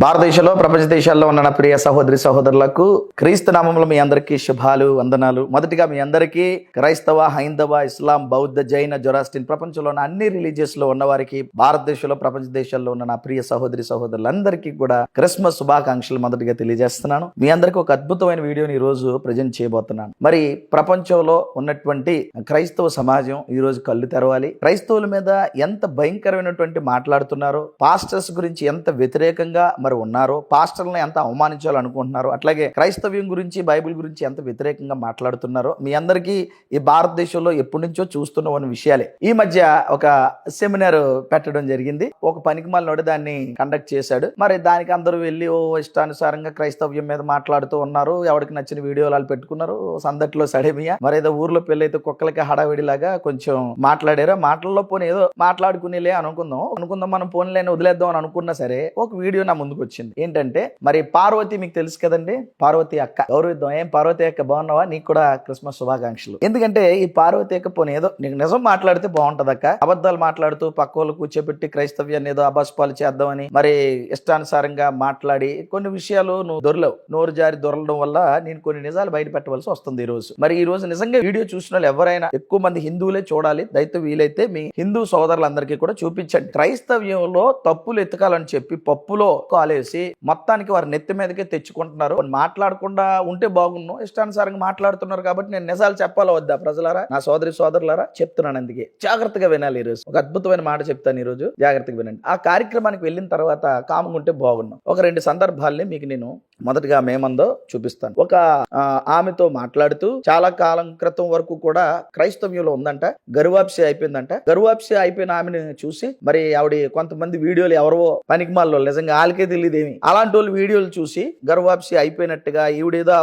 భారతదేశంలో ప్రపంచ దేశాల్లో ఉన్న నా ప్రియ సహోదరి సహోదరులకు క్రీస్తు నామంలో మీ అందరికీ శుభాలు వందనాలు. మొదటిగా మీ అందరికీ క్రైస్తవ హైందవ ఇస్లాం బౌద్ధ జైన జొరాస్టిన్ ప్రపంచంలో ఉన్న అన్ని రిలీజియస్లో ఉన్న వారికి భారతదేశంలో ప్రపంచ దేశాల్లో ఉన్న నా ప్రియ సహోదరి సహోదరులందరికీ కూడా క్రిస్మస్ శుభాకాంక్షలు మొదటిగా తెలియజేస్తున్నాను. మీ అందరికీ ఒక అద్భుతమైన వీడియోని ఈ రోజు ప్రజెంట్ చేయబోతున్నాను. మరి ప్రపంచంలో ఉన్నటువంటి క్రైస్తవ సమాజం ఈ రోజు కళ్ళు తెరవాలి. క్రైస్తవుల మీద ఎంత భయంకరమైనటువంటి మాట్లాడుతున్నారో పాస్టర్స్ గురించి ఎంత వ్యతిరేకంగా మరి ఉన్నారో పాస్టర్లను ఎంత అవమానించాలనుకుంటున్నారో అట్లాగే క్రైస్తవ్యం గురించి బైబిల్ గురించి ఎంత వ్యతిరేకంగా మాట్లాడుతున్నారో మీ అందరికీ ఈ భారతదేశంలో ఎప్పటి నుంచో చూస్తున్న ఉన్న విషయాలే. ఈ మధ్య ఒక సెమినార్ పెట్టడం జరిగింది. ఒక పనికి మళ్ళీ దాన్ని కండక్ట్ చేశాడు. మరి దానికి అందరూ వెళ్ళి ఓ ఇష్టానుసారంగా క్రైస్తవ్యం మీద మాట్లాడుతూ ఉన్నారు. ఎవరికి నచ్చిన వీడియోలు వాళ్ళు పెట్టుకున్నారు. సందట్లో సడేమియా. మరి ఏదో ఊర్లో పెళ్ళైతే కుక్కలకి హడావిడిలాగా కొంచెం మాట్లాడారు. మాటల్లో పోనీ ఏదో మాట్లాడుకునేలే అనుకుందాం. అనుకుందాం మనం పోనీలేని వదిలేద్దాం అని అనుకున్నా సరే ఒక వీడియో నా ముందుకు వచ్చింది ఏంటంటే మరి పార్వతి మీకు తెలుసు కదండి? పార్వతి అక్క. గౌరవిద్దాం. ఏం పార్వతి అక్క బాగున్నావా? నీకు కూడా క్రిస్మస్ శుభాకాంక్షలు. ఎందుకంటే ఈ పార్వతి అక్క పోనీ ఏదో నీకు నిజం మాట్లాడితే బాగుంటది అక్క అబద్ధాలు మాట్లాడుతూ పక్క వాళ్ళు కూర్చోబెట్టి క్రైస్తవ్యాన్ని ఏదో అబాస్పాలు చేద్దామని మరి ఇష్టానుసారంగా మాట్లాడి కొన్ని విషయాలు నువ్వు దొరలేవు. నోరు జారి దొరలడం వల్ల నేను కొన్ని నిజాలు బయట పెట్టవలసి వస్తుంది ఈ రోజు. మరి ఈ రోజు నిజంగా వీడియో చూసిన వాళ్ళు ఎవరైనా ఎక్కువ మంది హిందువులే చూడాలి. దయతో వీలైతే మీ హిందూ సోదరులందరికీ కూడా చూపించండి. క్రైస్తవ్యంలో తప్పులు ఎత్తుకాలని చెప్పి పప్పులో కాలేసి మొత్తానికి వారి నెత్తి మీదకే తెచ్చుకుంటున్నారు. మాట్లాడకుండా ఉంటే బాగున్నాం ఇష్టానుసారంగా మాట్లాడుతున్నారు కాబట్టి నేను నిజాలు చెప్పాలా వద్దా ప్రజలారా? నా సోదరి సోదరులారా చెప్తున్నాను అందుకే. జాగ్రత్తగా వినాలి ఈరోజు రోజు. ఒక అద్భుతమైన మాట చెప్తాను ఈ రోజు. జాగ్రత్తగా వినండి. ఆ కార్యక్రమానికి వెళ్ళిన తర్వాత కాముగా ఉంటే బాగున్నాం ఒక రెండు సందర్భాల్ని మీకు నేను మొదటిగా మేమందో చూపిస్తాను. ఒక ఆమెతో మాట్లాడుతూ చాలా కాలం క్రితం వరకు కూడా క్రైస్తవ్యంలో ఉందంట గరువాప్సి అయిపోయిందంట. గరువాప్సి అయిపోయిన ఆమెను చూసి మరి ఆవిడ కొంతమంది వీడియోలు ఎవరో పనికిమాల్లో నిజంగా వాళ్ళకే తెలియదేమి అలాంటి వాళ్ళు వీడియోలు చూసి గర్వాప్సి అయిపోయినట్టుగా ఈవిడేదో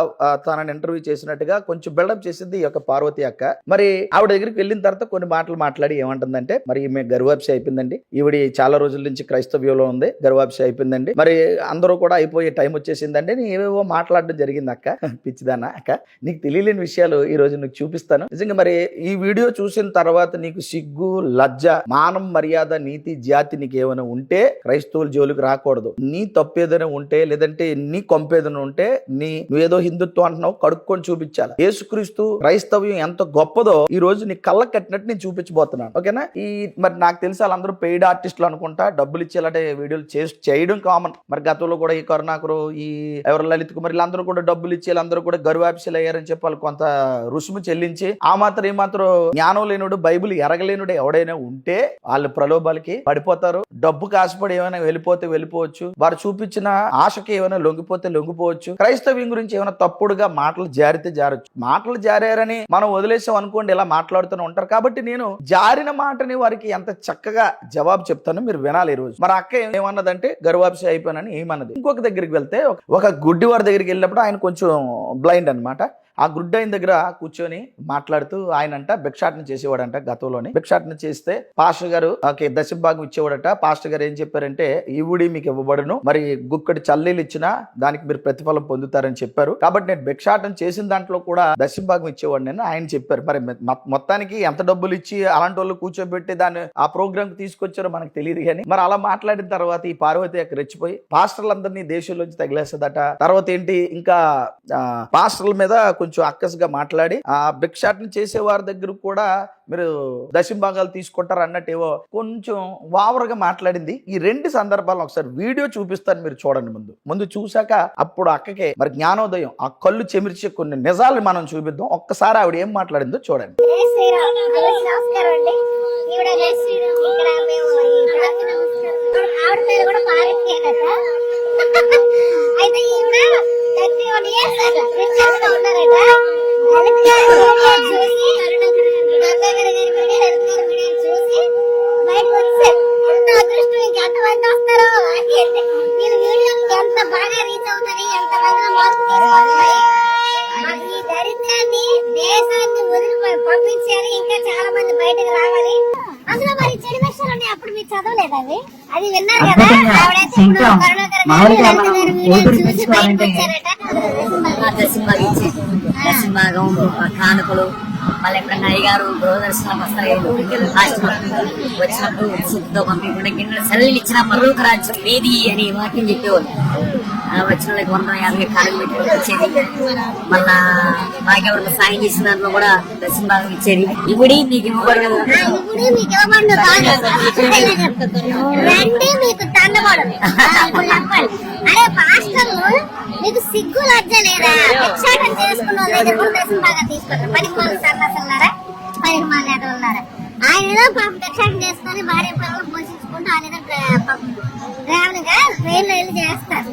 తనని ఇంటర్వ్యూ చేసినట్టుగా కొంచెం బిల్డప్ చేసింది ఈ యొక్క పార్వతి అక్క. మరి ఆవిడ దగ్గరికి వెళ్ళిన తర్వాత కొన్ని మాటలు మాట్లాడి ఏమంటుందంటే మరి ఈమె గర్వాప్సి అయిపోయిందండి. ఈవిడ చాలా రోజుల నుంచి క్రైస్తవ్యంలో ఉంది గర్వాప్సి అయిపోయిందండి. మరి అందరూ కూడా అయిపోయే టైం వచ్చేసిందండి. అంటే నేను ఏవేవో మాట్లాడడం జరిగింది అక్క పిచ్చిదానా అక్క. నీకు తెలియలేని విషయాలు ఈ రోజు నీకు చూపిస్తాను. నిజంగా మరి ఈ వీడియో చూసిన తర్వాత నీకు సిగ్గు లజ్జ మానం మర్యాద నీతి జాతి నీకు ఏమైనా ఉంటే క్రైస్తవుల జోలికి రాకూడదు. నీ తప్పేదైనా ఉంటే లేదంటే నీ కొంపేదైనా ఉంటే నీ నువ్వేదో హిందుత్వం అంటున్నావు కడుక్కొని చూపించాలి. యేసుక్రీస్తు క్రైస్తవ్యం ఎంత గొప్పదో ఈ రోజు నీ కళ్ళ కట్టినట్టు నేను చూపించబోతున్నాను. ఓకేనా? ఈ మరి నాకు తెలిసి వాళ్ళందరూ పెయిడ్ ఆర్టిస్టులు అనుకుంటా డబ్బులు ఇచ్చేలాంటి వీడియోలు చేసి చేయడం కామన్ మరి గతంలో కూడా ఈ కరుణాకరు ఈ ఎవరు లలిత్ కుమార్ వీళ్ళందరూ కూడా డబ్బులు ఇచ్చి వీళ్ళందరూ కూడా గరువాపిసలు అయ్యారని చెప్పి వాళ్ళు కొంత రుసుము చెల్లించి ఆ మాత్రం ఈ మాత్రం జ్ఞానం లేనుడు బైబిల్ ఎరగలేనుడు ఎవడైనా ఉంటే వాళ్ళు ప్రలోభాలకి పడిపోతారు. డబ్బు ఆశపడి ఏమైనా వెళ్ళిపోతే వెళ్ళిపోవచ్చు. వారు చూపించిన ఆశకి ఏమైనా లొంగిపోతే లొంగిపోవచ్చు. క్రైస్తవ్యం గురించి ఏమైనా తప్పుడుగా మాటలు జారితే జారొచ్చు. మాటలు జారారని మనం వదిలేసాం అనుకోండి ఇలా మాట్లాడుతూనే ఉంటారు. కాబట్టి నేను జారిన మాటని వారికి ఎంత చక్కగా జవాబు చెప్తానో మీరు వినాలి ఈ రోజు మరి అక్క ఏమన్నదంటే గర్వాభిషి అయిపోయానని ఏమన్నది? ఇంకొక దగ్గరికి వెళ్తే ఒక- ఒక గుడ్డి వారి దగ్గరికి వెళ్ళినప్పుడు ఆయన కొంచెం బ్లైండ్ అన్నమాట. ఆ గుడ్డ ఆయన దగ్గర కూర్చొని మాట్లాడుతూ ఆయన అంట భిక్షాటన చేసేవాడంట గతంలోని. భిక్షాటన చేస్తే పాస్టర్ గారు దశభాగం ఇచ్చేవాడట. పాస్టర్ గారు ఏం చెప్పారంటే ఈవుడి మీకు ఇవ్వబడును. మరి గుక్కడి చల్లీలు ఇచ్చినా దానికి మీరు ప్రతిఫలం పొందుతారని చెప్పారు. కాబట్టి నేను భిక్షాటన చేసిన దాంట్లో కూడా దశభాగం ఇచ్చేవాడిని అని ఆయన చెప్పారు. మరి మొత్తానికి ఎంత డబ్బులు ఇచ్చి అలాంటి వాళ్ళు కూర్చోబెట్టి దాన్ని ఆ ప్రోగ్రామ్కి తీసుకొచ్చారో మనకు తెలియదు కానీ మరి అలా మాట్లాడిన తర్వాత ఈ పార్వతి అక్కడ రెచ్చిపోయి పాస్టర్లందరినీ దేశంలోంచి తగిలేస్తుందట. తర్వాత ఏంటి ఇంకా పాస్టర్ల మీద కొంచెం అక్కసుగా మాట్లాడి ఆ భిక్షాటన చేసే వారి దగ్గర కూడా మీరు దశంభాగాలు తీసుకుంటారు అన్నట్టు ఏవో కొంచెం వావరగా మాట్లాడింది. ఈ రెండు సందర్భాలను ఒకసారి వీడియో చూపిస్తాను మీరు చూడండి ముందు. ముందు చూశాక అప్పుడు అక్కకే మరి జ్ఞానోదయం ఆ కళ్ళు చెమిర్చే కొన్ని నిజాలు మనం చూపిద్దాం. ఒక్కసారి ఆవిడ ఏం మాట్లాడిందో చూడండి జై శ్రీరామ్ అందరికీ నమస్కారం అండి ఈవిడ జై శ్రీరామ్ ఇక్కడ మేము ఈ ప్రార్థన ఆవిడ పేరు కూడా పార్వతి అట అయితే ఈవిడ థర్టీ వన్ ఇయర్స్ అట క్రిస్టియన్స్గా ఉన్నారట లలిత్ గారి వీడియో చూసి గంగా గారి వీడియో లలిత్ గారి వీడియో చూసి బయటకు వచ్చారు ఎంత అదృష్టం ఇంకా ఎంతమంది వస్తారో అది అంటే వీళ్ళ వీడియో ఎంత బాగా రీచ్ అవుతుంది ఎంత బాగా మార్పు దరిద్రాన్ని దేశాన్ని వదిలి పంపించారు ఇంకా చాలా మంది బయటకు రావాలి అందులో మరి చెడు విషయాలు ఉన్నాయి అప్పుడు మీరు చదవలేదు అవి అది విన్నారు కదా ఆవిడైతే ఇప్పుడు చూసి బయటకు వచ్చారట దశంభాగం కానుకలు మళ్ళీ ఎప్పుడన్నా అయ్యగారు బ్రోదర్స్ వస్తారు లాస్ట్ వచ్చినప్పుడు ఉత్సుకతో పంపించకుండా గిన్నె సెలవులు ఇచ్చిన మరొక రాజ్యం వేది అని వాక్యం చెప్పేవాళ్ళు వచ్చిన వాళ్ళకి వంద యాభై కాలం పెట్టి వచ్చేది మళ్ళా మాకెవరికి సాయం చేసిన దాంట్లో కూడా దర్శన భాగం ఇచ్చేది. ఇప్పుడు మీకు ఇవ్వబడు రండి మీకు అరే పాస్టర్లు మీకు సిగ్గు లజ్జ లేదా? భిక్షాటం చేసుకున్న వాళ్ళ దగ్గర కూడా దర్శనం బాగా తీసుకుంటారు. పనికి మాల సన్నాసులారా పనికి మాల ఉన్నారా? ఆయన ఏదో పాపం భిక్షాటం చేసుకొని భార్య పిల్లలు పోషించుకుంటూ ఆయన ఏదో ప్ర- పాపం ప్రేమగా ట్రైన్లో వెళ్ళి చేస్తారు.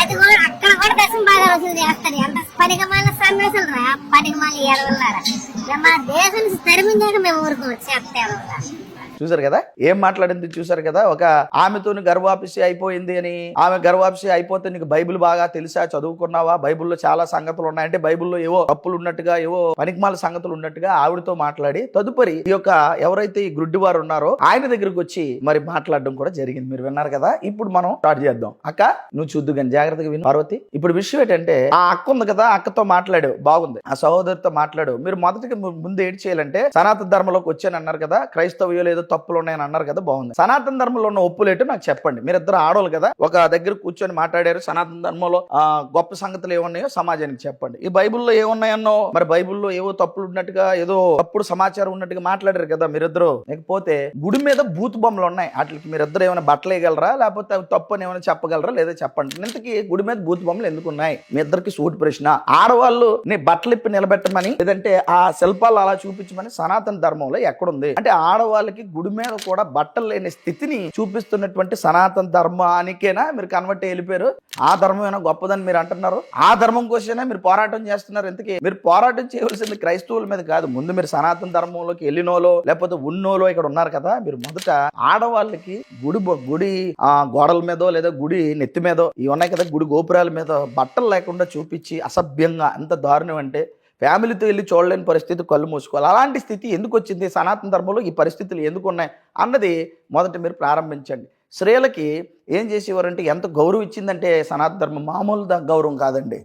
అది కూడా అక్కడ కూడా దశం బాగా వసూలు చేస్తారు ఎంత పనిగమాల సన్యాసులు రా పనిగమాల ఏడవల్లారా? మా దేశం నుంచి తరిమిందాక మేము ఊరుకోవచ్చు చెప్తే చూసారు కదా? ఏం మాట్లాడింది చూసారు కదా? ఒక ఆమెతోని గర్వాపిసి అయిపోయింది అని. ఆమె గర్వాపిసి అయిపోతే నీకు బైబిల్ బాగా తెలుసా? చదువుకున్నావా? బైబిల్లో చాలా సంగతులు ఉన్నాయంటే బైబిల్లో ఏవో తప్పులు ఉన్నట్టుగా ఏవో పనికిమాల సంగతులు ఉన్నట్టుగా ఆవిడతో మాట్లాడి తదుపరి ఈ యొక్క ఎవరైతే ఈ గుడ్డి వారు ఉన్నారో ఆయన దగ్గరికి వచ్చి మరి మాట్లాడడం కూడా జరిగింది. మీరు విన్నారు కదా? ఇప్పుడు మనం స్టార్ట్ చేద్దాం. అక్క నువ్వు చూద్దు కానీ జాగ్రత్తగా విను. పార్వతి ఇప్పుడు విషయం ఏంటంటే ఆ అక్క ఉంది కదా? అక్కతో మాట్లాడు. బాగుంది. ఆ సహోదరితో మాట్లాడు. మీరు మొదటికి ముందు ఏడ్ చేయాలంటే సనాతన ధర్మంలోకి వచ్చాను అన్నారు కదా క్రైస్తవ్యులు ఏదో తప్పులు ఉన్నాయని అన్నారు కదా బాగుంది. సనాతన ధర్మంలో ఉన్న ఒప్పులేటో నాకు చెప్పండి. మీరు ఇద్దరు ఆడవాళ్ళు కదా ఒక దగ్గర కూర్చొని మాట్లాడారు సనాతన ధర్మంలో గొప్ప సంగతులు ఏమున్నాయో సమాజానికి చెప్పండి. ఈ బైబిల్లో ఏమున్నాయన్నో మరి బైబిల్లో ఏవో తప్పులు ఉన్నట్టుగా ఏదో తప్పుడు సమాచారం ఉన్నట్టుగా మాట్లాడారు కదా మీరిద్దరు. లేకపోతే గుడి మీద బూత్ బొమ్మలు ఉన్నాయి. వాటికి మీరిద్దరు ఏమైనా బట్టలు వేయగలరా? లేకపోతే అవి తప్పు అని ఏమైనా చెప్పగలరా? లేదా చెప్పండి. ఇంతకీ గుడి మీద బూత్ బొమ్మలు ఎందుకు ఉన్నాయి? మీ ఇద్దరికి సూటి ప్రశ్న. ఆడవాళ్ళు నీ బట్టలు ఇప్పి నిలబెట్టమని లేదంటే ఆ శిల్పాలు అలా చూపించమని సనాతన ధర్మంలో ఎక్కడుంది? అంటే ఆడవాళ్ళకి గుడి మీద కూడా బట్టలు లేని స్థితిని చూపిస్తున్నటువంటి సనాతన ధర్మానికేనా మీరు కన్వర్ట్ వెళ్ళిపోయారు. ఆ ధర్మం ఏమైనా గొప్పదని మీరు అంటున్నారు? ఆ ధర్మం కోసమే మీరు పోరాటం చేస్తున్నారు ఎందుకే మీరు పోరాటం చేయవలసింది క్రైస్తవుల మీద కాదు. ముందు మీరు సనాతన ధర్మంలోకి వెళ్ళినోలో లేకపోతే ఉన్నోలో ఇక్కడ ఉన్నారు కదా మీరు మొదట ఆడవాళ్ళకి గుడి గుడి ఆ గోడల మీదో లేదా గుడి నెత్తి మీదో ఇవి ఉన్నాయి కదా గుడి గోపురాల మీద బట్టలు లేకుండా చూపించి అసభ్యంగా ఎంత దారుణం అంటే ఫ్యామిలీతో వెళ్ళి చూడలేని పరిస్థితి కళ్ళు మూసుకోవాలి. అలాంటి స్థితి ఎందుకు వచ్చింది? సనాతన ధర్మంలో ఈ పరిస్థితులు ఎందుకు ఉన్నాయి? అన్నది మొదట మీరు ప్రారంభించండి. స్త్రీలకి ఏం చేసేవారంటే ఎంత గౌరవం ఇచ్చిందంటే సనాతన ధర్మం మామూలు గౌరవం కాదండి.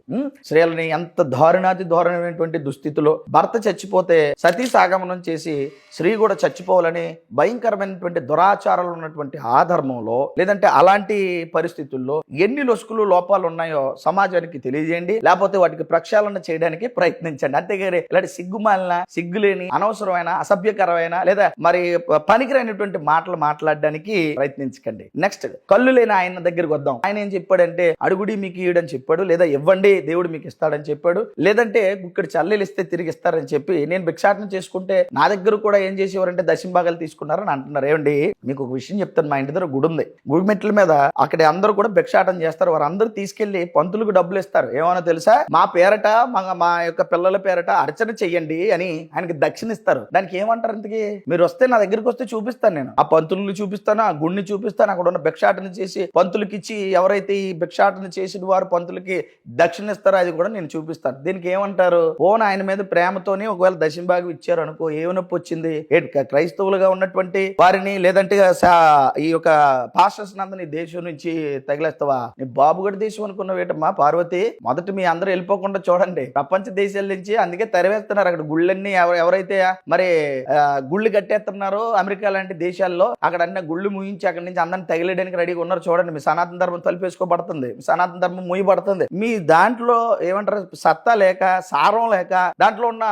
స్త్రీలని ఎంత దారుణాతి దారుణమైనటువంటి దుస్థితిలో భర్త చచ్చిపోతే సతీ సాగమనం చేసి స్త్రీ కూడా చచ్చిపోవాలని భయంకరమైనటువంటి దురాచారాలు ఉన్నటువంటి ఆ ధర్మంలో లేదంటే అలాంటి పరిస్థితుల్లో ఎన్ని లొసుకులు లోపాలు ఉన్నాయో సమాజానికి తెలియజేయండి. లేకపోతే వాటికి ప్రక్షాళన చేయడానికి ప్రయత్నించండి. అంతేగాని ఇలాంటి సిగ్గుమాలిన సిగ్గులేని అనవసరమైన అసభ్యకరమైన లేదా మరి పనికిరైనటువంటి మాటలు మాట్లాడడానికి ప్రయత్నించకండి. నెక్స్ట్ కళ్ళు లేని ఆయన దగ్గరికి వద్దాం. ఆయన ఏం చెప్పాడంటే అడుగుడి మీకు ఇయ్యడని చెప్పాడు లేదా ఇవ్వండి దేవుడు మీకు ఇస్తాడని చెప్పాడు లేదంటే ఇక్కడ చల్లెలు ఇస్తే తిరిగి ఇస్తారని చెప్పి నేను భిక్షాటన చేసుకుంటే నా దగ్గర కూడా ఏం చేసేవారంటే దశంభాగాలు తీసుకున్నారని అంటున్నారు. ఏమండి? మీకు ఒక విషయం చెప్తాను మా ఇంటి దగ్గర గుడి ఉంది గుడి మెట్ల మీద అక్కడ అందరూ కూడా భిక్షాటన చేస్తారు. వారందరూ తీసుకెళ్ళి పంతులకు డబ్బులు ఇస్తారు. ఏమన్నా తెలుసా? మా పేరట మా మా యొక్క పిల్లల పేరట అర్చన చెయ్యండి అని ఆయనకి దక్షిణ ఇస్తారు. దానికి ఏమంటారు ఇంతకి? మీరు వస్తే నా దగ్గరికి వస్తే చూపిస్తాను నేను. ఆ పంతులు చూపిస్తాను ఆ గుడిని చూపిస్తాను అక్కడ ఉన్న భిక్షాటన చేసి పంతులకి ఇచ్చి ఎవరైతే ఈ భిక్షాటన చేసిన వారు పంతులకి దక్షిణ ఇస్తారో అది కూడా నేను చూపిస్తాను. దీనికి ఏమంటారు? ఓన్ ఆయన మీద ప్రేమతోనే ఒకవేళ దశంభాగం ఇచ్చారు అనుకో ఏ నొప్పి వచ్చింది. క్రైస్తవులుగా ఉన్నటువంటి వారిని లేదంటే ఈ యొక్క పాస్టర్స్ నందని దేశం నుంచి తగిలేస్తావా? నీ బాబుగడి దేశం అనుకున్నవేటమ్మా పార్వతి మొదట మీ అందరూ వెళ్ళిపోకుండా చూడండి. ప్రపంచ దేశాల నుంచి అందుకే తెరవేస్తున్నారు. అక్కడ గుళ్ళన్నీ ఎవరు ఎవరైతే మరి గుళ్ళు కట్టేస్తున్నారో అమెరికా లాంటి దేశాల్లో అక్కడ అన్న గుళ్ళు ముయించి అక్కడి నుంచి అందరిని తగిలేయడానికి రెడీగా ఉన్నారు చూడండి. మీ సనాతన ధర్మం తలిపేసుకోబడుతుంది. మీ సనాతన ధర్మం ముయ్యబడుతుంది మీ దాంట్లో ఏమంటారు? సత్తా లేక సారం లేక దాంట్లో ఉన్న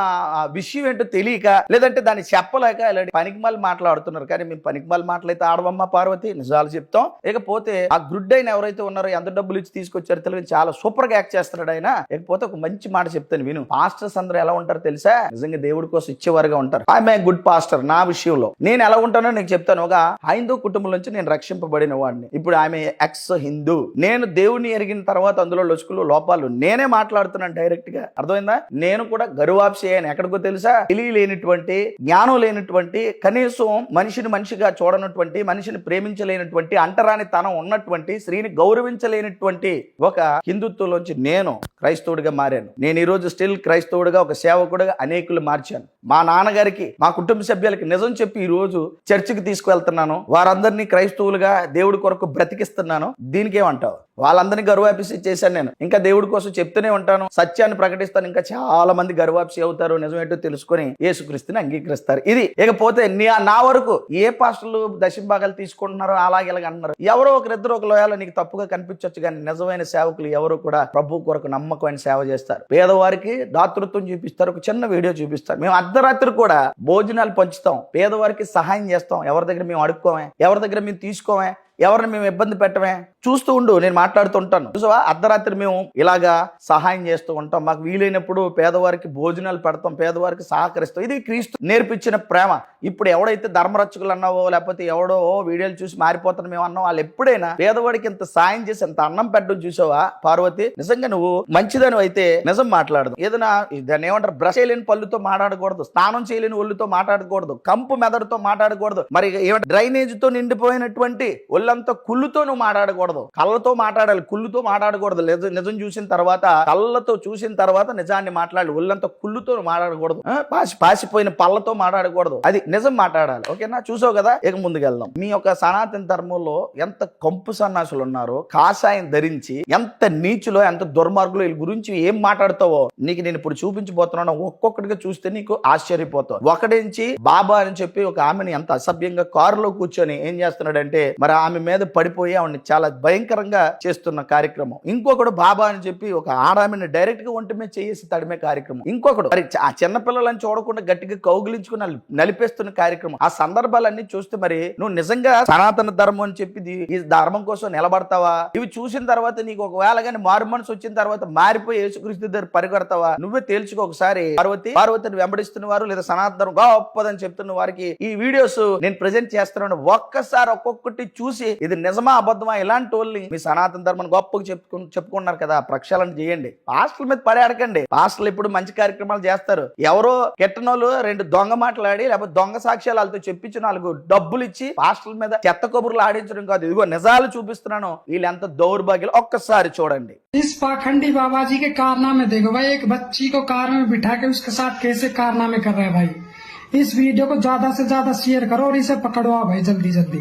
విషయం ఏంటో తెలియక లేదంటే దాన్ని చెప్పలేక ఇలాంటి పనికిమాలి మాట్లాడుతున్నారు. కానీ మేము పనికిమాలి మాటలైతే ఆడవమ్మ పార్వతి నిజాలు చెప్తాం. ఇకపోతే ఆ గ్రుడ్ అయిన ఎవరైతే ఉన్నారో ఎంత డబ్బులు ఇచ్చి తీసుకొచ్చారో తెలియదు చాలా సూపర్గా యాక్ట్ చేస్తున్నాడు ఆయన. ఇకపోతే ఒక మంచి మాట చెప్తాను విను. పాస్టర్స్ అందరూ ఎలా ఉంటారో తెలుసా? నిజంగా దేవుడి కోసం ఇచ్చేవారుగా ఉంటారు. ఐఎమ్ ఏ గుడ్ పాస్టర్ నా విషయంలో. నేను ఎలా ఉంటానో నీకు చెప్తాను. ఒక హైందూ కుటుంబం నుంచి నేను రక్షింపబడిన వాడిని. ఇప్పుడు ఆమె ఎక్స్ హిందూ. నేను దేవుని ఎరిగిన తర్వాత అందులో లొసుకులు లోపాలు నేనే మాట్లాడుతున్నాను డైరెక్ట్గా. అర్థమైందా? నేను కూడా గరువాప్సి అని ఎక్కడికో తెలుసా? తెలియలేనటువంటి జ్ఞానం లేనటువంటి కనీసం మనిషిని మనిషిగా చూడనటువంటి మనిషిని ప్రేమించలేనటువంటి అంటరాని తనం ఉన్నటువంటి స్త్రీని గౌరవించలేనటువంటి ఒక హిందుత్వంలోంచి నేను క్రైస్తవుడిగా మారాను. నేను ఈ రోజు స్టిల్ క్రైస్తవుడిగా ఒక సేవకుడిగా అనేకులు మార్చాను. మా నాన్నగారికి మా కుటుంబ సభ్యులకి నిజం చెప్పి ఈ రోజు చర్చికి తీసుకువెళ్తున్నాను. వారందరినీ క్రైస్తవులుగా దేవుడి కొరకు బ్రతికిస్తున్నాను దీనికేమంటావు? వాళ్ళందరినీ గర్వాపిసి చేశాను నేను. ఇంకా దేవుడి కోసం చెప్తూనే ఉంటాను. సత్యాన్ని ప్రకటిస్తాను. ఇంకా చాలా మంది గర్వాపిసి అవుతారు. నిజమేంటో తెలుసుకొని యేసుక్రీస్తుని అంగీకరిస్తారు. ఇది ఇకపోతే నీ నా వరకు ఏ పాస్టర్లు దశభాగాలు తీసుకుంటున్నారో అలాగే ఇలాగ అంటున్నారు ఎవరో ఒకరిద్దరు ఒక లోయాలో నీకు తప్పుగా కనిపించవచ్చు కానీ నిజమైన సేవకులు ఎవరు కూడా ప్రభు కొరకు నమ్మకమైన సేవ చేస్తారు. పేదవారికి దాతృత్వం చూపిస్తారు. ఒక చిన్న వీడియో చూపిస్తారు. మేము అర్ధరాత్రి కూడా భోజనాలు పంచుతాం. పేదవారికి సహాయం చేస్తాం. ఎవరి దగ్గర మేము అడుక్కోమే ఎవరి దగ్గర మేము తీసుకోమే ఎవరిని మేము ఇబ్బంది పెట్టమే? చూస్తూ ఉండు నేను మాట్లాడుతుంటాను చూసావా? అర్ధరాత్రి మేము ఇలాగా సహాయం చేస్తూ ఉంటాం. మాకు వీలైనప్పుడు పేదవారికి భోజనాలు పెడతాం పేదవారికి సహకరిస్తాం. ఇది క్రీస్తు నేర్పించిన ప్రేమ. ఇప్పుడు ఎవడైతే ధర్మరక్షకులు అన్నావో లేకపోతే ఎవడో ఓ వీడియోలు చూసి మారిపోతాను మేము అన్నాం వాళ్ళు ఎప్పుడైనా పేదవాడికి ఇంత సాయం చేసి ఇంత అన్నం పెట్టడం చూసావా? పార్వతి నిజంగా నువ్వు మంచిదని అయితే నిజం మాట్లాడదు. ఏదైనా దాన్ని ఏమంటారు? బ్రష్ చేయలేని పళ్ళుతో మాట్లాడకూడదు. స్నానం చేయలేని ఒళ్ళుతో మాట్లాడకూడదు. కంపు మెదడుతో మాట్లాడకూడదు. మరి ఏమంటారు డ్రైనేజ్తో నిండిపోయినటువంటి ఒళ్ళు కుళ్ళుతో నువ్వు మాట్లాడకూడదు. కళ్ళతో మాట్లాడాలి కుళ్ళుతో మాట్లాడకూడదు. నిజం నిజం చూసిన తర్వాత కళ్ళతో చూసిన తర్వాత నిజాన్ని మాట్లాడాలి. ఒళ్ళంతా కుళ్ళుతో మాట్లాడకూడదు. పాసి పాసిపోయిన పళ్ళతో మాట్లాడకూడదు. అది నిజం మాట్లాడాలి. ఓకేనా? చూసావు కదా? ఇక ముందుకెళ్దాం మీ యొక్క సనాతన ధర్మంలో ఎంత కంపు సన్నాసులు ఉన్నారో కాషాయం ధరించి ఎంత నీచులో ఎంత దుర్మార్గులు వీళ్ళ గురించి ఏం మాట్లాడతావో నీకు నేను ఇప్పుడు చూపించబోతున్నాను. ఒక్కొక్కటిగా చూస్తే నీకు ఆశ్చర్యపోతావు. ఒకటించి బాబా అని చెప్పి ఒక ఆమెని ఎంత అసభ్యంగా కారులో కూర్చొని ఏం చేస్తున్నాడంటే మరి ఆమె ఆమె మీద పడిపోయి ఆవిడని చాలా భయంకరంగా చేస్తున్న కార్యక్రమం. ఇంకొకడు బాబా అని చెప్పి ఒక ఆడామెని డైరెక్ట్గా ఒంటి మీద చేసి తడిమే కార్యక్రమం. ఇంకొకడు మరి ఆ చిన్నపిల్లలని చూడకుండా గట్టిగా కౌగిలించుకుని నలిపేస్తున్న కార్యక్రమం. ఆ సందర్భాలన్నీ చూస్తే మరి నువ్వు నిజంగా సనాతన ధర్మం అని చెప్పి ఇది- ఈ ధర్మం కోసం నిలబడతావా? ఇవి చూసిన తర్వాత నీకు ఒకవేళ కానీ మారు మనసు వచ్చిన తర్వాత మారిపోయి యేసుక్రీస్తు దగ్గర పరిగెడతావా? నువ్వే తేల్చుకో ఒకసారి. పార్వతి పార్వతిని వెంబడిస్తున్న వారు లేదా సనాతన గొప్పదని చెప్తున్న వారికి ఈ వీడియోస్ నేను ప్రజెంట్ చేస్తున్నాను. ఒక్కసారి ఒక్కొక్కటి చూసి ఇది నిజమా అబద్ధమా ఇలాంటి వాళ్ళని మీ సనాతన ధర్మం గొప్పగా చెప్పుకు చెప్పుకున్నారు కదా ప్రక్షాళన చేయండి పాస్టర్ల మీద పడే అడకండి పాస్టర్లు ఇప్పుడు మంచి కార్యక్రమాలు చేస్తారు ఎవరో కెట్టనోళ్ళు రెండు దొంగ మాట్లాడి లేకపోతే దొంగ సాక్ష్యాలు వాళ్ళతో చెప్పించి నాలుగు డబ్బులు ఇచ్చి పాస్టర్ల మీద చెత్త కబుర్లు ఆడించడం కాదు ఇదిగో నిజాలు చూపిస్తున్నాను వీళ్ళు ఎంత దౌర్భాగ్యాలు ఒక్కసారి చూడండి इस पाखंडी बाबा जी के कारनामे देखो भाई एक बच्ची को कार में बिठा के उसके साथ कैसे कारनामे कर रहे हैं भाई इस वीडियो को ज्यादा से ज्यादा शेयर करो और इसे पकड़वाओ भाई जल्दी जल्दी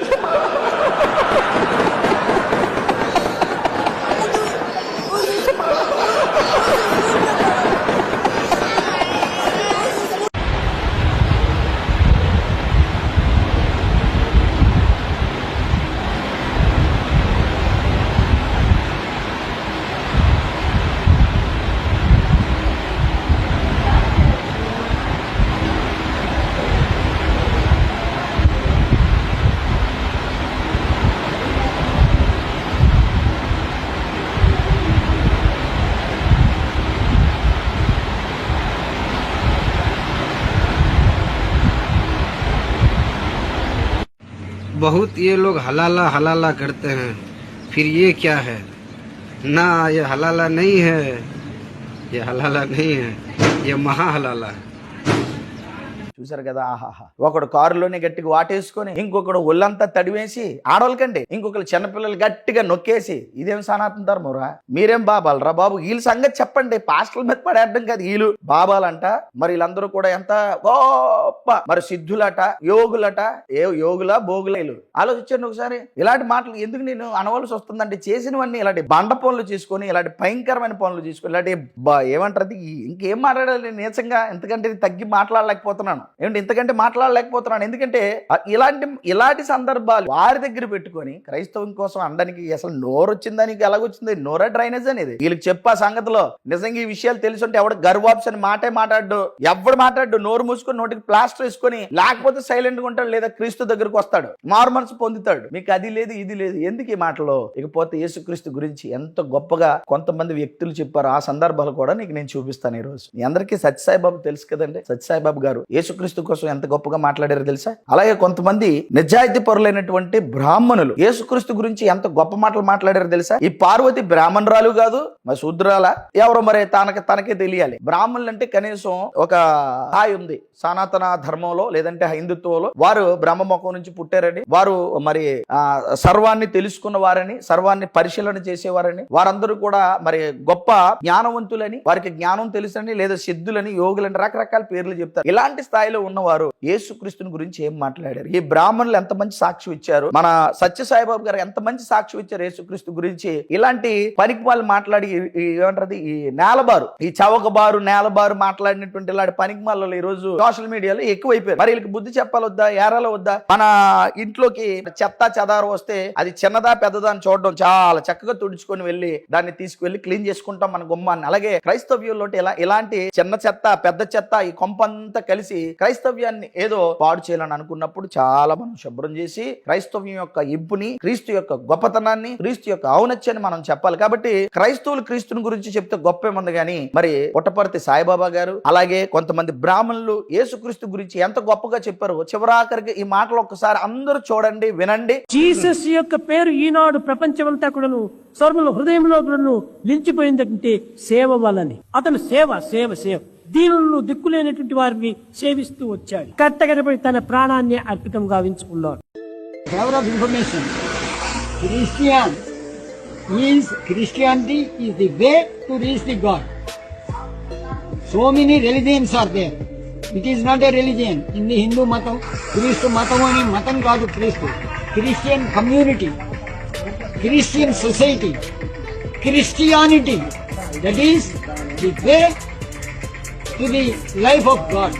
बहुत ये लोग हलाला हलाला करते हैं। फिर ये क्या है? ना, ये हलाला नहीं है। ये हलाला नहीं है। ये महा हलाला है। చూసారు కదా? ఆహాహా. ఒకడు కారులోనే గట్టిగా వాటేసుకొని ఇంకొకడు ఒళ్ళంతా తడివేసి ఆడవాళ్ళకండి ఇంకొకరు చిన్నపిల్లలు గట్టిగా నొక్కేసి ఇదేం సనాతన ధర్మరా మీరేం బాబాలరా బాబు? వీళ్ళ సంగతి చెప్పండి. పాస్టల్ మీద పడేయడం కాదు వీళ్ళు. బాబాలంట. మరి వీళ్ళందరూ కూడా ఎంత గొప్ప మరి సిద్ధులట యోగులట. ఏ యోగుల బోగుల వీళ్ళు? ఆలోచించండి ఒకసారి. ఇలాంటి మాటలు ఎందుకు నేను అనవలసి వస్తుందంటే చేసినవన్నీ ఇలాంటి బండ పనులు చేసుకొని ఇలాంటి భయంకరమైన పనులు చేసుకొని ఇలాంటి ఏమంటారు ఇంకేం మాట్లాడాలి? నీచంగా ఎందుకంటే ఇది తగ్గి మాట్లాడలేకపోతున్నాను. ఏమంటే ఇంతకంటే మాట్లాడలేకపోతున్నాను. ఎందుకంటే ఇలాంటి ఇలాంటి సందర్భాలు వారి దగ్గర పెట్టుకొని క్రైస్తవం కోసం అనడానికి అసలు నోరు వచ్చిందానికి ఎలాగొచ్చింది? నోరా డ్రైనేజ్ అనేది? వీళ్ళకి చెప్పా సంగతిలో. నిజంగా ఈ విషయాలు తెలుసుంటే ఎవడు గర్వాప్స్ అని మాటే మాట్లాడు ఎవడు మాట్లాడు నోరు మూసుకొని నోటికి ప్లాస్టర్ వేసుకొని లేకపోతే సైలెంట్గా ఉంటాడు లేదా క్రీస్తు దగ్గరకు వస్తాడు. మారు మనసు పొందుతాడు. మీకు అది లేదు ఇది లేదు. ఎందుకు ఈ మాటలో? ఇకపోతే యేసుక్రీస్తు గురించి ఎంత గొప్పగా కొంతమంది వ్యక్తులు చెప్పారు ఆ సందర్భాలు కూడా నీకు నేను చూపిస్తాను ఈ రోజు మీ అందరికీ సత్యసాయిబాబు తెలుసు కదండి? సత్యసాయిబాబు గారు యేసుక్రీస్తు కోసం ఎంత గొప్పగా మాట్లాడారో తెలుసా? అలాగే కొంతమంది నిజాయితీ పరులైనటువంటి బ్రాహ్మణులు యేసుక్రీస్తు గురించి ఎంత గొప్ప మాటలు మాట్లాడారో తెలుసా? ఈ పార్వతి బ్రాహ్మణురాలు కాదు మరి శూద్రాల ఎవరో మరి తనకి తనకే తెలియాలి. బ్రాహ్మణులు అంటే కనీసం ఒక హాయి ఉంది. సనాతన ధర్మంలో లేదంటే హిందుత్వంలో వారు బ్రహ్మముఖం నుంచి పుట్టారని వారు మరి ఆ, సర్వాన్ని తెలుసుకున్న వారని సర్వాన్ని పరిశీలన చేసేవారని వారందరూ కూడా మరి గొప్ప జ్ఞానవంతులని వారికి జ్ఞానం తెలుసని లేదా సిద్ధులని యోగులని రకరకాల పేర్లు చెప్తారు. ఇలాంటి స్థాయి స్థాయిలో ఉన్నవారు యేసుక్రీస్తుని గురించి ఏం మాట్లాడారు? ఈ బ్రాహ్మణులు ఎంత మంచి సాక్ష్యం ఇచ్చారు? మన సత్య సాయిబాబు గారు ఎంత మంచి సాక్ష్యం ఇచ్చారు యేసుక్రీస్తు గురించి? ఇలాంటి పనికి వాళ్ళు మాట్లాడి ఏమంటారు ఈ నేలబారు. ఈ చవకబారు నేలబారు మాట్లాడినటువంటి ఇలాంటి పనికి మాలలో ఈ రోజు సోషల్ మీడియాలో ఎక్కువైపోయారు. మరి వీళ్ళకి బుద్ధి చెప్పాలొద్దా ఏరాలో వద్దా? మన ఇంట్లోకి చెత్త చెదారు వస్తే అది చిన్నదా పెద్దదా అని చూడడం చాలా చక్కగా తుడుచుకొని వెళ్ళి దాన్ని తీసుకువెళ్ళి క్లీన్ చేసుకుంటాం మన గుమ్మాన్ని. అలాగే క్రైస్తవ్యంలో ఇలా ఇలాంటి చిన్న చెత్త పెద్ద చెత్త ఈ కొంపంతా కలిసి క్రైస్తవ్యాన్ని ఏదో పాడు చేయాలని అనుకున్నప్పుడు చాలా మనం శుభ్రం చేసి క్రైస్తవ్యం యొక్క ఇంపుని క్రీస్తు యొక్క గొప్పతనాన్ని క్రీస్తు యొక్క ఔనత్యాన్ని మనం చెప్పాలి. కాబట్టి క్రైస్తవులు క్రీస్తుని గురించి చెప్తే గొప్పేముంది కానీ మరి పుట్టపర్తి సాయిబాబా గారు అలాగే కొంతమంది బ్రాహ్మణులు యేసుక్రీస్తు గురించి ఎంత గొప్పగా చెప్పారు చివరాఖరికి ఈ మాటలు ఒక్కసారి అందరూ చూడండి వినండి. జీసస్ యొక్క పేరు ఈనాడు ప్రపంచమంతా కూడాను సర్వుల హృదయంలో కూడాను నిలిచిపోయిందంటే సేవ వలని అతను సేవ సేవ సేవ. దీనులను దిక్కులేనటువంటి వారిని సేవిస్తూ వచ్చాడు. కట్టగడబడి తన ప్రాణాన్ని అర్పితం గావించుకున్నాడు so many religions are there it is not a religion in the Hindu మతం క్రీస్తు మతం అని మతం కాదు క్రీస్తు Christian community Christian society Christianity that is the way to the life of God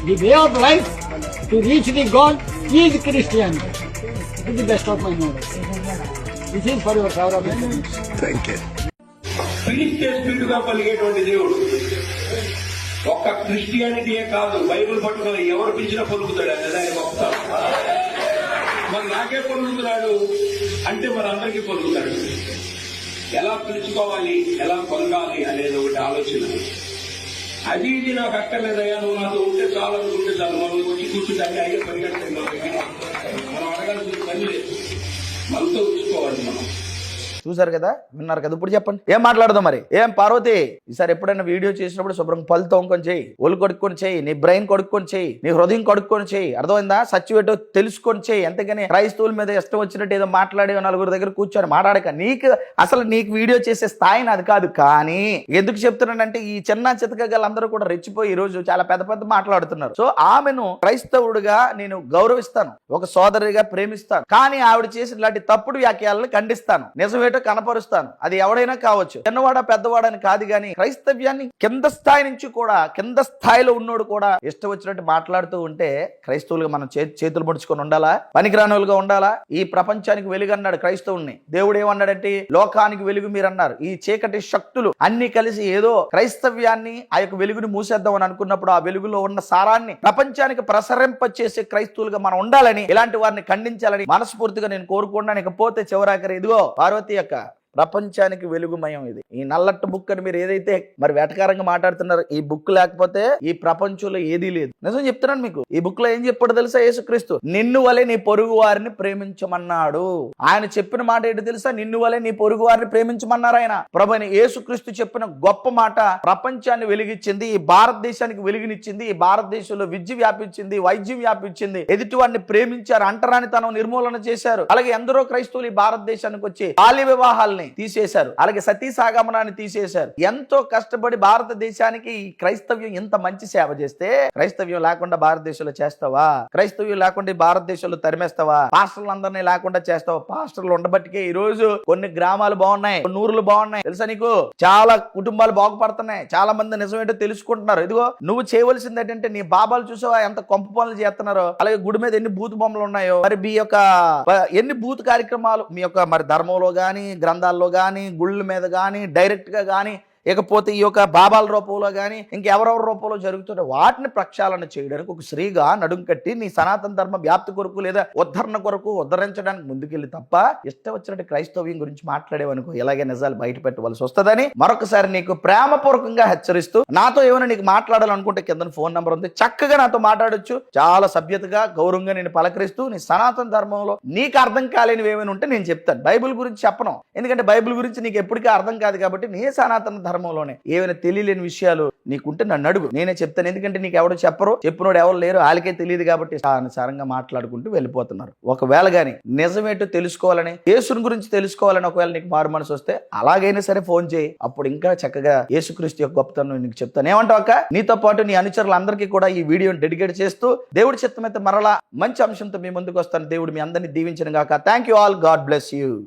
The way of life to reach the God is Christianity. To the best of my knowledge. This is for your power of. పిలిస్తే స్పీడ్గా పలిగేటువంటి దేవుడు ఒక్క క్రిస్టియానిటీయే కాదు Bible పట్టుకొని ఎవరు పిలిచినా పలుకుతాడు అనేది ఆయన గొప్ప మరి నాకే పలుకుతున్నాడు అంటే మరి అందరికీ పలుకుతాడు ఎలా పిలుచుకోవాలి ఎలా పలకాలి అనేది ఒకటి ఆలోచన అది ఇది నాకు అక్కర్లేదయ్యా నువ్వు నాతో ఉంటే చాలా ఉంటే చాలు. మనం వచ్చి కూర్చుంటే అన్ని అయ్యే పరిగెడతాయి మన దగ్గర. మనం అడగాల్సిన పని లేదు. మనతో ఉంచుకోవాలి మనం. చూసారు కదా? విన్నారు కదా? ఇప్పుడు చెప్పండి. ఏం మాట్లాడదాం మరి? ఏం పార్వతి? ఈసారి ఎప్పుడైనా వీడియో చేసినప్పుడు శుభ్రం పళ్ళు తోముకొని చేయి. ఒళ్ళు కొడుక్కొని చేయి. నీ బ్రెయిన్ కొడుక్కొని చేయి. నీ హృదయం కొడుక్కొని చేయి. అర్థమైందా? సచ్చివేటో తెలుసుకొని చేయి. ఎంతకని క్రైస్తవుల మీద ఇష్టం వచ్చినట్టు ఏదో మాట్లాడి నలుగురు దగ్గర కూర్చొని మాట్లాడక. నీకు అసలు నీకు వీడియో చేసే స్థాయి నాది కాదు. కానీ ఎందుకు చెప్తున్నానంటే ఈ చిన్న చితక గలందరూ కూడా రెచ్చిపోయి ఈ రోజు చాలా పెద్ద పెద్ద మాట్లాడుతున్నారు. సో ఆమెను క్రైస్తవుడిగా నేను గౌరవిస్తాను. ఒక సోదరిగా ప్రేమిస్తాను. కానీ ఆవిడ చేసిన ఇలాంటి తప్పుడు వ్యాఖ్యలను ఖండిస్తాను. నిజమేటో కనపరుస్తాను. అది ఎవడైనా కావచ్చు. చిన్నవాడ పెద్దవాడని కాదు కానీ క్రైస్తవ్యాన్ని కింద స్థాయి నుంచి కూడా కింద స్థాయిలో ఉన్నోడు కూడా ఇష్టం వచ్చినట్టు మాట్లాడుతూ ఉంటే క్రైస్తవులుగా మనం చేతులు ముడుచుకొని ఉండాలా? పనికిరానులుగా ఉండాలా? ఈ ప్రపంచానికి వెలుగు అన్నాడు క్రైస్తవుల్ని. దేవుడు ఏమన్నాడంటే లోకానికి వెలుగు మీరు అన్నారు ఈ చీకటి శక్తులు అన్ని కలిసి ఏదో క్రైస్తవ్యాన్ని ఆ యొక్క వెలుగుని మూసేద్దాం అని అనుకున్నప్పుడు ఆ వెలుగులో ఉన్న సారాన్ని ప్రపంచానికి ప్రసరింప చేసే క్రైస్తవులుగా మనం ఉండాలని ఇలాంటి వారిని ఖండించాలని మనస్ఫూర్తిగా నేను కోరుకున్నాను ఇకపోతే చివరాకరి ఇదిగో పార్వతి యొక్క ప్రపంచానికి వెలుగుమయం ఇది. ఈ నల్లట్టు బుక్ అని మీరు ఏదైతే మరి వేటకారంగా మాట్లాడుతున్నారు ఈ బుక్ లేకపోతే ఈ ప్రపంచంలో ఏదీ లేదు. నిజం చెప్తున్నాను మీకు. ఈ బుక్లో ఏం చెప్పాడు తెలుసా యేసుక్రీస్తు? నిన్ను వలె నీ పొరుగు వారిని ప్రేమించమన్నాడు. ఆయన చెప్పిన మాట ఏంటి తెలుసా? నిన్ను వలె నీ పొరుగు వారిని ప్రేమించమన్నారు ఆయన. ప్రభుని యేసుక్రీస్తు చెప్పిన గొప్ప మాట ప్రపంచాన్ని వెలిగించింది ఈ భారతదేశానికి వెలుగునిచ్చింది ఈ భారతదేశంలో విద్య వ్యాపించింది వైద్యం వ్యాపించింది. ఎదుటి వారిని ప్రేమించారు అంటరానితనం నిర్మూలన చేశారు. అలాగే ఎందరో క్రైస్తవులు ఈ భారతదేశానికి వచ్చి బాల్య వివాహాలు వాళ్ళని తీసేశారు. అలాగే సతీ సాగమనాన్ని తీసేశారు. ఎంతో కష్టపడి భారతదేశానికి క్రైస్తవ్యం ఇంత మంచి సేవ చేస్తే క్రైస్తవ్యం లేకుండా భారతదేశంలో చేస్తావా? క్రైస్తవ్యం లేకుండా భారతదేశంలో తరిమేస్తావా? పాస్టర్లు అందరినీ లేకుండా చేస్తావా? పాస్టర్లు ఉండబట్టికే ఈ రోజు కొన్ని గ్రామాలు బాగున్నాయి. కొన్ని ఊర్లు బాగున్నాయి. తెలుసా నీకు? చాలా కుటుంబాలు బాగుపడుతున్నాయి. చాలా మంది నిజమేంటో తెలుసుకుంటున్నారు. ఇదిగో నువ్వు చేయవలసింది ఏంటంటే నీ బాబాలు చూసావా ఎంత కొంప పనులు చేస్తున్నారో? అలాగే గుడి మీద ఎన్ని బూత్ బొమ్మలు ఉన్నాయో? మరి మీ యొక్క ఎన్ని బూత్ కార్యక్రమాలు? మీ యొక్క మరి ధర్మంలో గాని ప్రాంతాల్లో కానీ గుళ్ళ మీద కానీ డైరెక్ట్గా ఇకపోతే ఈ యొక్క బాబాల రూపంలో కానీ ఇంకెవరెవరి రూపంలో జరుగుతుంటే వాటిని ప్రక్షాళన చేయడానికి ఒక స్త్రీగా నడుం కట్టి నీ సనాతన ధర్మ వ్యాప్తి కొరకు లేదా ఉద్ధరణ కొరకు ఉద్ధరించడానికి ముందుకెళ్ళి తప్ప ఇష్టం వచ్చినట్టు క్రైస్తవ్యం గురించి మాట్లాడేవనుకో ఇలాగే నిజాలు బయట పెట్టవలసి వస్తుందని మరొకసారి నీకు ప్రేమపూర్వకంగా హెచ్చరిస్తూ నాతో ఏమైనా నీకు మాట్లాడాలనుకుంటే కింద ఫోన్ నెంబర్ ఉంది. చక్కగా నాతో మాట్లాడొచ్చు. చాలా సభ్యతగా గౌరవంగా నేను పలకరిస్తూ నీ సనాతన ధర్మంలో నీకు అర్థం కాలేనివి ఏమైనా ఉంటే నేను చెప్తాను. బైబిల్ గురించి చెప్పను. ఎందుకంటే బైబిల్ గురించి నీకు ఎప్పటికీ అర్థం కాదు కాబట్టి నీ సనాతన ధర్మంలోనే. ఏమైనా తెలియలేని విషయాలు నీకుంటే నన్ను అడుగు. నేనే చెప్తాను. ఎందుకంటే నీకు ఎవరు చెప్పరు. చెప్పినోడు ఎవరు లేరు. వాళ్ళకే తెలియదు కాబట్టి అనుసారంగా మాట్లాడుకుంటూ వెళ్ళిపోతున్నారు. ఒకవేళ కానీ నిజమేటో తెలుసుకోవాలని యేసుని గురించి తెలుసుకోవాలని ఒకవేళ నీకు మారు మనసు వస్తే అలాగైనా సరే ఫోన్ చేయి. అప్పుడు ఇంకా చక్కగా యేసుక్రీస్తు యొక్క గొప్పతనం నీకు చెప్తాను. ఏమంటావు అక్క? నీతో పాటు నీ అనుచరులందరికీ కూడా ఈ వీడియోని డెడికేట్ చేస్తూ దేవుడి చిత్తమైతే మరలా మంచి అంశంతో మీ ముందుకు వస్తాను. దేవుడు మీ అందరినీ దీవించిన గాక. Thank you all God bless you